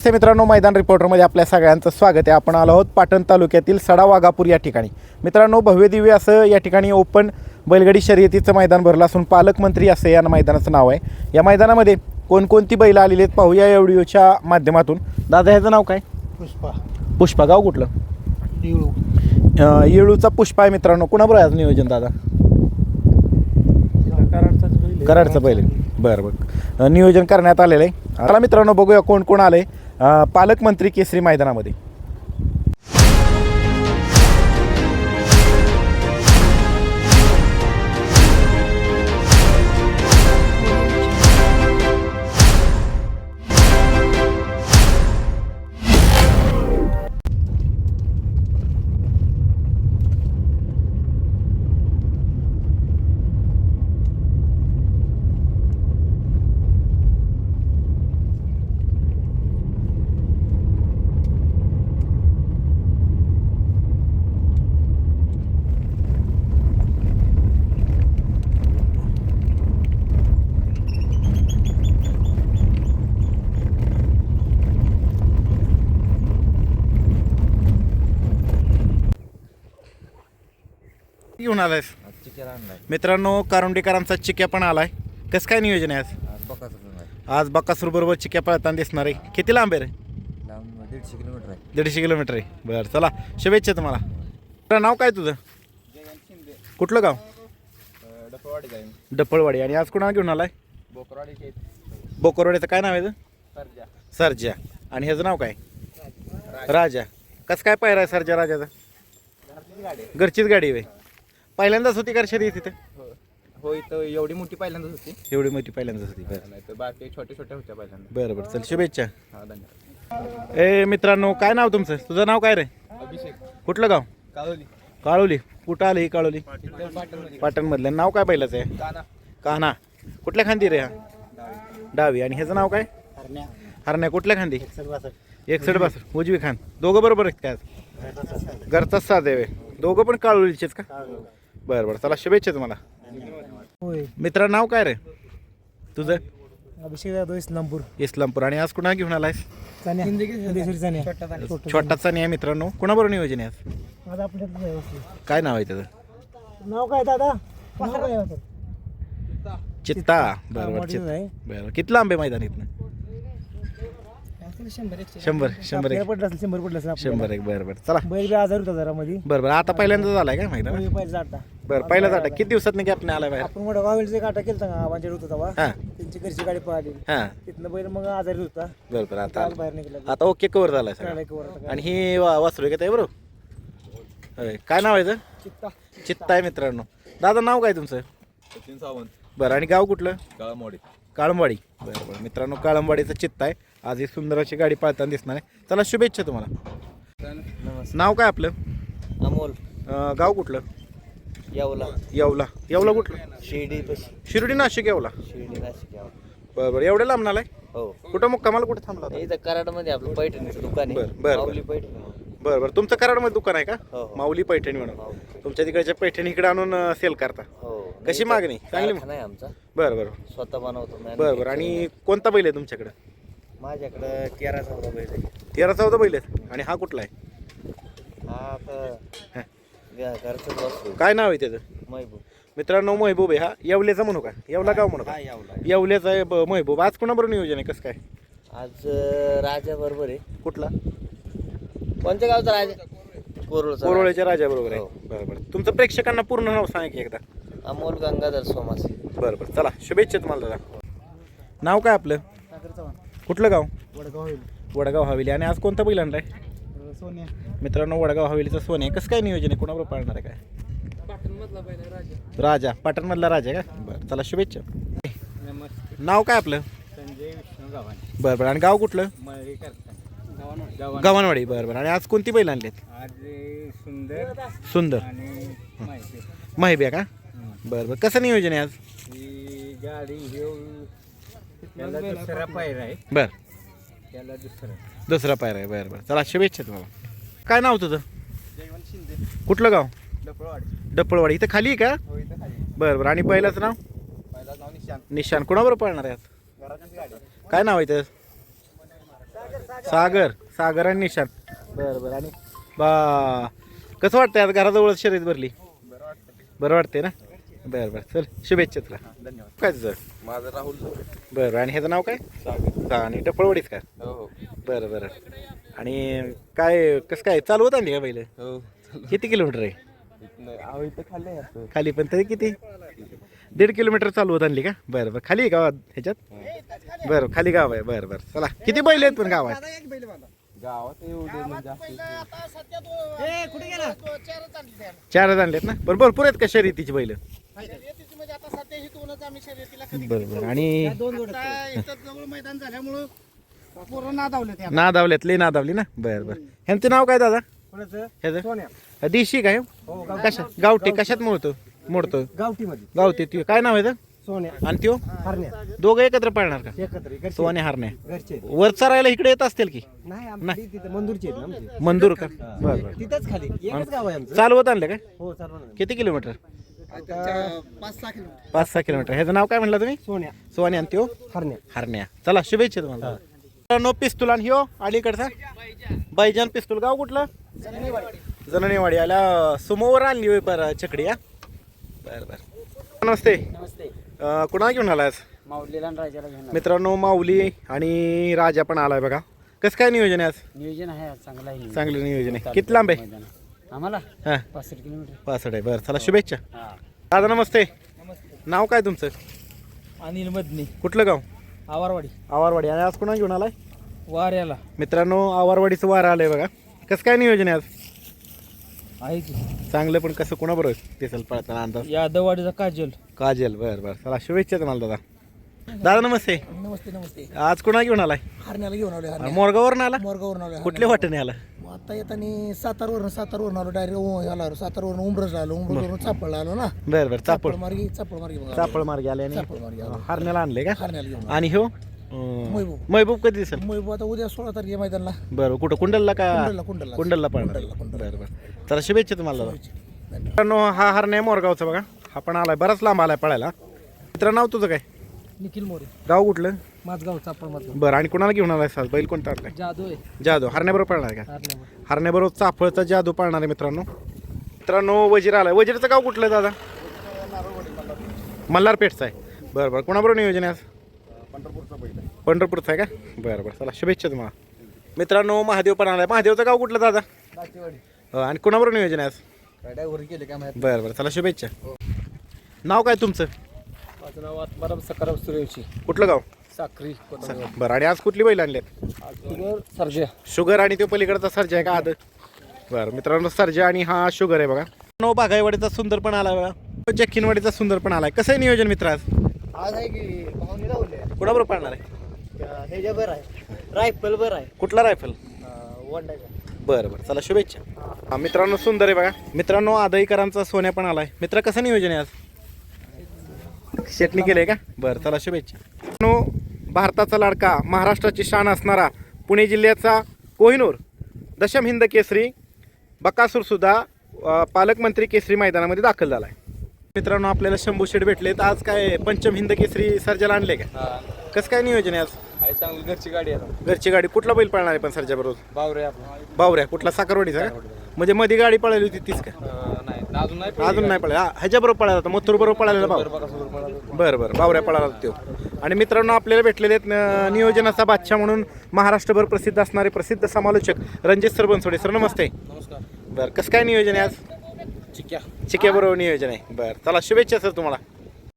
नमस्ते मित्रांनो मैदान रिपोर्टरमध्ये आपल्या सगळ्यांचं स्वागत आहे. आपण आलो आहोत पाटण तालुक्यातील सडा वाघापूर या ठिकाणी. मित्रांनो भव्य दिव्य असं या ठिकाणी ओपन बैलगाडी शर्यतीचं मैदान भरलं असून पालकमंत्री असं या मैदानाचं नाव आहे. या मैदानामध्ये कोणकोणती बैलं आलेली आहेत पाहूया या व्हिडिओच्या माध्यमातून. दादा ह्याचं नाव काय? पुष्पा. पुष्पा गाव कुठलं? अं, येळूचा पुष्पा आहे मित्रांनो. कुणाबरोबर आहे आज नियोजन दादा? कराडचं बैल आहे. बरं बरं. नियोजन करण्यात आलेलं आहे. आता मित्रांनो बघूया कोण कोण आले पालकमंत्री केसरी मैदानामध्ये. घेऊन आलायस? आणलाय मित्रांनो कारुंडेकरांचा चिक्या पण आलाय. कसं काय नियोजन आहे आज? आज बक्कासूर बरोबर चिक्या पळताना दिसणार आहे. किती लांब आहे रे? लांब दीडशे किलोमीटर आहे. दीडशे किलोमीटर आहे. बरं चला. शुभेच्छा तुम्हाला. तुझं नाव काय तुझं? कुठलं गाव? डपळवाडी आणि आज कुणाला घेऊन आलाय? बोकरवाडी बोकोरवाडीचं काय नाव आहे तुझं? सरजा. सरजा. आणि ह्याचं नाव काय? राजा. कसं काय पायरा आहे सरजा राजाचं? गाडी घरचीच गाडी आहे पहिल्यांदाच होती का शर्यत तिथं हो. हो इथं एवढी मोठी पहिल्यांदाच होती. एवढी मोठी पहिल्यांदाच होती बरं. नाही तर बाकी छोट्या छोट्या होत्या पहिल्यांदा. बरं बरं. चल शुभेच्छा. हा धन्यवाद. ए मित्रांनो काय नाव तुमचं? तुझं नाव काय रे? अभिषेक. कुठलं गाव? काळोली. काळोली. कुठं आलं ही काळोली? पाटणमध्ये. पाटणमधलं. नाव काय पहिलंच आहे? काना कान्हा. कुठल्या खांदी रे हा? डावी. आणि ह्याचं नाव काय? हरण्या. हरण्या. कुठल्या खांदी? सर्वासक एकसठ बास उजवी खान दोघं बरोबर आहेत काय आज? घरचाच आहे. दोघं पण काळोलीचेच का? बरं बरं. चला शुभेच्छा तुम्हाला. होय. मित्रा नाव काय रे? तुझं? अभिषेक जाधव इस्लामपूर इस्लामपूर आणि आज कुणा घेऊन आलायस? चान्या. छोटा छोटाचा नाही आहे मित्रांनो. कुणाबरोबर नियोजन आहे आज? आपल्या काय नाव आहे त्याचं? नाव काय दादा? नाव? काय होतं? चित्ता. बरं बरं. मोठीच चित्ता. आहे. बरं किती लांब आहे मैदान इथनं? शंभर शंभर. एक. पडलं असेल शंभर पडलं असेल आपल्याला. शंभर एक बरं बरं. चला. बैल बी आजार होता जरा मध्ये बरं बरं. आता पहिल्यांदा झालाय का मैदान बैल पाहिजे जाता बरं पहिला जाटा किती दिवसात नाही आपण आलाय बाहेर? आपण मोठा गावीलचा काटा केलता का? आबांच्या होता तेव्हा? हां. त्यांची घरची गाडी पळाली. हां. तिथनं बैल मग आजारी होता बरं बरं. आता काल बाहेर निघाला. आता ओके कवर झालाय वर आता. आणि ही वा वासरू आहे का ते बरोबर होय. काय नाव आहे याचं? चित्ता. चित्ता आहे मित्रांनो. दादा नाव काय तुमचं? सचिन सावंत. बरं आणि गाव कुठलं? काळामोडी काळंबाडी. बरं बरं. मित्रांनो काळंबाडीचं चित्त आहे. आज ही सुंदर अशी गाडी पाळताना दिसणार आहे. चला शुभेच्छा तुम्हाला. नमस्कार. नाव काय आपलं? अमोल. अं, गाव कुठलं? यावला. येवला. येवला कुठलं? शिर्डी पशी. शिर्डी नाशिक येवला. शिर्डी नाशिक यावला. बरं बरं. एवढे लांब नालाय? हो. कुठं मुक्कामाला कुठं थांबला होता? इथं कराडमध्ये आपलं पैठणीचं दुकान बरं, आहे. बरं, माऊली पैठणी बरं बरं. तुमचं कराडमध्ये दुकान आहे का? हो, हो. माऊली पैठणी म्हणून. माऊली. तुमच्या तिकडच्या पैठणी इकडे आणून सेल करता. हो. कशी मागणी? चांगली कारखाना आहे आमचा. बरं बरं. स्वतः बनवतो बरं बरं. आणि कोणता बैल आहे तुमच्याकडं? माझ्याकडं तेरा चौदा बैल आहे तेरा चौदा बैल आहेत. आणि हा कुठला आहे? हा वस्तू काय नाव आहे त्याचं? महबूब. मित्रांनो महबूब आहे हा. येवल्याचा म्हणू का? येवला गाव म्हणू का? हा यावला. येवल्याचा आहे ब- महबूब. आज कोणाबरोबर नियोजन आहे? कसं काय? आज अं, राजा बरोबर आहे. कुठला? कोणत्या गावचा राजा? कोरोळचा कोरोळ्याच्या राजाबरोबर आहे. हो. बरं बरं. तुमचं प्रेक्षकांना पूर्ण नाव सांगा की एकदा. राजा. अमोल गंगाधर सोमास. बरं बरं चला शुभेच्छा तुम्हाला दादा. नाव काय आपलं? सागर चव्हाण. कुठलं गाव? वडगाव होईल वडगाव हवेली. आणि आज कोणता बैल आणलाय? सोन्या. मित्रांनो वडगाव हवेलीचं सोने आहे. कसं काय नियोजन आहे? कोणाबरोबर पाळणार आहे काय? राजा. पाटणमधला राजा आहे का? बरं चला शुभेच्छा. नमस्ते नाव काय आपलं? संजय विष्णू गावाने. बरं बरं. आणि गाव कुठलं? मळी गव्हाणवाडी. बरं बरं. आणि आज कोणती बैल आणलीत? आज सुंदर सुंदर. आणि माहिती. माहिती का? बरं बरं. कसं नियोजन आहे आज? ही गाडी घेऊन त्याला दुसरा पायरा आहे. बरं. त्याला दुसरा. दुसरा पायर आहे. बरं बरं. चला शुभेच्छा तुम्हाला. काय नाव तुझं? जयवंत शिंदे. कुठलं गाव? डपळवाडी. डप्पळवाडी इथं खाली आहे का? हो इथं खाली बरं बरं. आणि बैलाचं नाव? पहिला नाव निशांत. निशान कोणाबरोबर पळणार आहे आज? घरातच गाडी काय नाव आहे त्याचं सागर. सागर आणि निशान बरं बरं. आणि बा कसं वाटतंय आता घराजवळ शर्यत भरली? बरं वाटतंय ना? बरं बरं. चल शुभेच्छा तुला. धन्यवाद. काय तुझं? माझं राहुल बरं आणि ह्याचं नाव काय? सागर. हा आणि टपळवडीच का? हो हो. बरं बरं. आणि काय कसं काय चालवत आणली का पहिले हो किती किलोमीटर आहे? इथनं आहो इथं असं. खाली पण तरी किती? दीड किलोमीटर चालवत आणली का? बरं बरं. खाली गावात ह्याच्यात? बरं खाली गाव आहे. बरं बरं. चला किती बैल आहेत पण गावात? गावात एवढे म्हणजे असं चारच आणलेत ना? बरं भरपूर आहेत का शर्यतीची बैल? बरं बरं. आणि मैदान झाल्यामुळं पोरं नादावले त्या नादावल्यात लई नादावली ना? बरं बरं. ह्यांचं नाव काय दादा? कोणाचं? ह्याचं? देशी काय कशात गावठी. कशात मोडतो? मोडतो. गावठी मध्ये गावठी काय नाव आहे? सोन्या. आणि त्यो? हरण्या. दोघं एकत्र पाळणार का? एकत्र घरचे. सोने हारणे घरचे. वर चरायला इकडे येत असतील की? नाही आमची तिथं मंदूरची आहेत ना आमची. मंदूर का? बरं बरं. तिथंच खाली. एकच गाव आहे आमचं. चालवत आणलं काय? हो ना किती किलोमीटर? पाच सहा किलोमीटर. ह्याचं नाव काय म्हणलं तुम्ही? सोन्या. सोने आणि त्यो? हरण्या. हरण्या. चला शुभेच्छा तुम्हाला. मित्रांनो पिस्तूल आणि ह्यो अलीकडचा? बैजान पिस्तूल. गाव कुठलं? जननेवाडी. आल्या सुमोवर आणली होय पर चकडी या बरं बरं. नमस्ते. नमस्ते. अं, कुणाला घेऊन आलायस? माऊलीला आणि राजाला घेऊन मित्रांनो माऊली आणि राजा पण आलाय बघा. कसं काय नियोजन आहे आज? नियोजन आहे चांगलं आहे चांगलं नियोजन आहे. किती लांब आहे? आम्हाला? हां. पासष्ट किलोमीटर. पासष्ट आहे. बरं चला शुभेच्छा. हा. दादा नमस्ते. नाव काय तुमचं? अनिल मदनी. कुठलं गाव? आवारवाडी. आवारवाडी. आणि आज कुणा घेऊन आलाय? वाऱ्याला. मित्रांनो आवारवाडीचं वारं आलंय बघा. कसं काय नियोजन आहे आज? आहे की? चांगलं पण कसं कोणाबरोबर दिसेल पळताना अंदाज? यादववाडीचा काजल. काजल बरं बरं. चला शुभेच्छा तुम्हाला दादा. दादा नमस्ते. नमस्ते नमस्ते. आज कुणा घेऊन आलाय? हरण्याला घेऊन आलो हरण्या मोरगावरून आला? मोरगावरून आलो कुठल्या वाटेने आला? मग आता येताना सातारवरून सातारवरून आलो डायरेक्ट आलो. सातारवरून उमरज आलो उमरजवरून चापळला आलो ना. बरं बरं चापळ. मार्गी चापळ मार्गी चापळ मार्गे आले आणि चापळ मार्गी आलो. हारण्याला आणले का? हरण्याला घेऊन आणि हो महबूब. महबूब कधी दिसेल मुंबई आता उद्या सोळा तारखे मैदानला. बरं कुठं? कुंडलला का? कुंडलला कुंडलला. कुंडलला पळणार कुंडलला, कुंडलला. बरं बरं. चला शुभेच्छा तुम्हाला. मित्रांनो हा हरण्या मोरगावचा बघा. हा पण आलाय बराच लांब आलाय पळायला. मित्र नाव तुझं काय? निखिल मोरे. गाव कुठलं? माझगाव चापळ माझगाव. बरं आणि कुणाला घेऊन आलाय साल बैल कोणता आणलाय? जादू आहे. जादू. हरण्याबरोबर पळणार का? हरण्यावर हरण्याबरोबर चाफळचा जादू पाळणार आहे मित्रांनो. मित्रांनो वजीर आलाय. वजीरचं गाव कुठलं आहे दादा? मल्हारपेठचं आहे. बरं बरं. कोणाबरोबर नियोजन आहे आज? पंढरपूरचं आहे का? बरं बरं. चला शुभेच्छा तुम्हाला. मित्रांनो महादेव पण आलाय. महादेवचं गाव कुठलं दादा? हो, आणि कोणाबरोबर नियोजन आहे आज? ड्रायव्हर गेले काय माहिती? बरं बरं. चला शुभेच्छा. नाव काय तुमचं? माझं नाव आत्माराम सकाराम सूर्यवंशी कुठलं गाव? साखरी बरं आणि आज कुठली बैल आणल्यात सर्जा. शुगर आणि तो पलीकडचा सर्जा आहे का आद बरं मित्रांनो सर्जा आणि हा शुगर आहे बघा. नो बागाईवाडीचा सुंदर पण आला बघा. जखीनवाडीचा सुंदर पण आलाय. कसं आहे नियोजन मित्र आज? आज आहे की पाहुणे लावले. कुणाबरोबर पाळणार आहे? हे जे बरं आहे. रायफल बरं आहे. कुठला रायफल? बरं बरं. चला शुभेच्छा. हा. मित्रांनो सुंदर आहे बघा. मित्रांनो आदईकरांचा सोन्या पण आलाय. मित्र कसं नियोजन आहे आज? शेटणी केलंय का? बरं चला शुभेच्छा. मित्रांनो भारताचा लाडका महाराष्ट्राची शान असणारा पुणे जिल्ह्याचा कोहिनूर दशम हिंद केसरी बकासूर सुद्धा अ, पालकमंत्री केसरी मैदानामध्ये दाखल झाला आहे मित्रांनो आपल्याला शंभू शेट भेटलेत. आज काय पंचम हिंद केसरी सर्जाला आणले का? कसं काय नियोजन आहे आज? आहे चांगली. घरची गाडी आहे. घरची गाडी कुठला बैल पळणार आहे पण सर्जा बरोबर बावरे आपलं. बावऱ्या कुठला? साखरवाडीचा का? म्हणजे मध्ये गाडी पळाली होती तीच का? नाही. अजून नाही अजून नाही पळाली. ह्याच्या बरोबर पळाला होता मथुर बरोबर पळालेला भाऊ. बरं बरं. बावऱ्या पळाला त्यो आणि मित्रांनो आपल्याला भेटलेले आहेत न- नियोजनाचा बादशाह म्हणून महाराष्ट्रभर प्रसिद्ध असणारे प्रसिद्ध समालोचक रणजित सर बनसोडे. सर नमस्ते. नमस्कार. बरं कसं काय नियोजन आहे आज? चिक्या चिक्या बरोबर नियोजन आहे. बरं चला शुभेच्छा सर तुम्हाला.